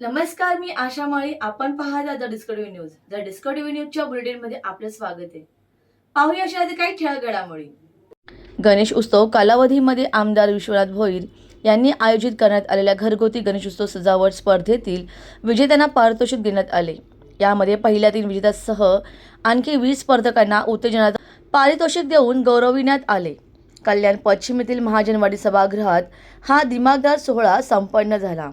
नमस्कार मी आशा माळी. आपण पाहता the Discovery news. The Discovery न्यूजच्या बुलेटिनमध्ये आपलं स्वागत आहे. पाहूया अशा काही ठळक घडामोडी गणेश उत्सव कालावधीमध्ये आमदार विश्वनाथ भोईर यांनी आयोजित करण्यात आलेल्या घरगुती गणेशोत्सव सजावट स्पर्धेतील विजेत्यांना पारितोषिक देण्यात आले. यामध्ये पहिल्या तीन विजेत्यासह आणखी वीस स्पर्धकांना उत्तेजनात पारितोषिक देऊन गौरविण्यात आले. कल्याण पश्चिम येथील महाजनवाडी सभागृहात हा दिमागदार सोहळा संपन्न झाला.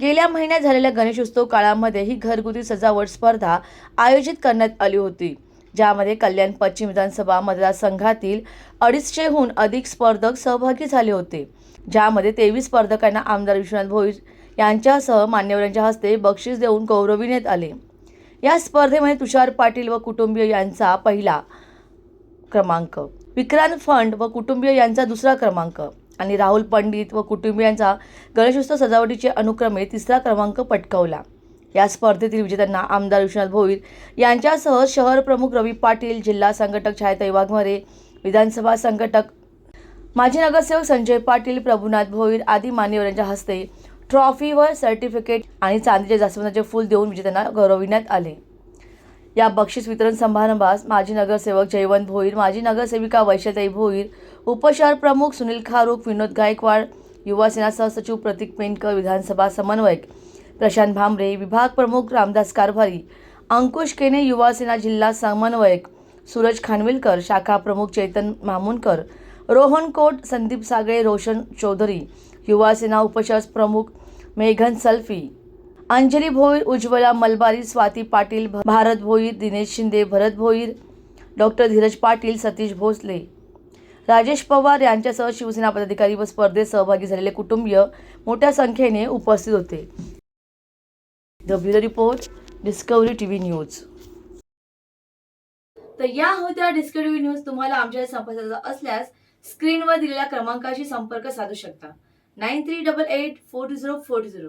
गेल्या महिन्यात झालेल्या गणेशोत्सव काळामध्ये ही घरगुती सजावट स्पर्धा आयोजित करण्यात आली होती ज्यामध्ये कल्याण पश्चिम विधानसभा मतदारसंघातील अडीचशेहून अधिक स्पर्धक सहभागी झाले होते. ज्यामध्ये तेवीस स्पर्धकांना आमदार विश्वनाथ भोईर यांच्यासह मान्यवरांच्या हस्ते बक्षीस देऊन गौरविण्यात आले. या स्पर्धेमध्ये तुषार पाटील व कुटुंबीय यांचा पहिला क्रमांक विक्रांत फंड व कुटुंबीय यांचा दुसरा क्रमांक आणि राहुल पंडित व कुटुंबियांचा गणेशोत्सव सजावटीचे अनुक्रमे तिसरा क्रमांक पटकावला. या स्पर्धेतील विजेत्यांना आमदार विश्वनाथ भोईर यांच्यासह शहर प्रमुख रवी पाटील जिल्हा संघटक छायाताई वाघमारे विधानसभा संघटक माजी नगरसेवक संजय पाटील प्रभुनाथ भोईर आदी मान्यवरांच्या हस्ते ट्रॉफी व सर्टिफिकेट आणि चांदीचे जास्वंदाचे फूल देऊन विजेत्यांना गौरविण्यात आले. या बक्षीस वितरण समारंभास माजी नगरसेवक जयवंत भोईर माजी नगरसेविका वैशताई भोईर उपशहर प्रमुख सुनील खारूक विनोद गायकवाड युवासेना सहसचिव प्रतीक पेंडकर विधानसभा समन्वयक प्रशांत भांबरे विभाग प्रमुख रामदास कारभारी अंकुश केने युवासेना जिल्हा समन्वयक सूरज खानविलकर शाखा प्रमुख चैतन मामुनकर रोहन कोट संदीप सागळे रोशन चौधरी युवासेना उपशहर प्रमुख मेघन सल्फी अंजली भोईर उज्ज्वला मलबारी स्वाती पाटील भारत भोईर दिनेश शिंदे भरत भोईर डॉक्टर धीरज पाटील सतीश भोसले. राजेश पवार यांच्यासह शिवसेना पदाधिकारी व स्पर्धेत सहभागी झालेले कुटुंबीय मोठ्या संख्येने उपस्थित होते. The bureau report Discovery TV news तर या होत्या डिस्कवरी न्यूज तुम्हाला आमच्या संपर्काचा असल्यास स्क्रीनवर दिलेल्या क्रमांकाशी संपर्क साधू शकता. Nine three double eight four two zero four two zero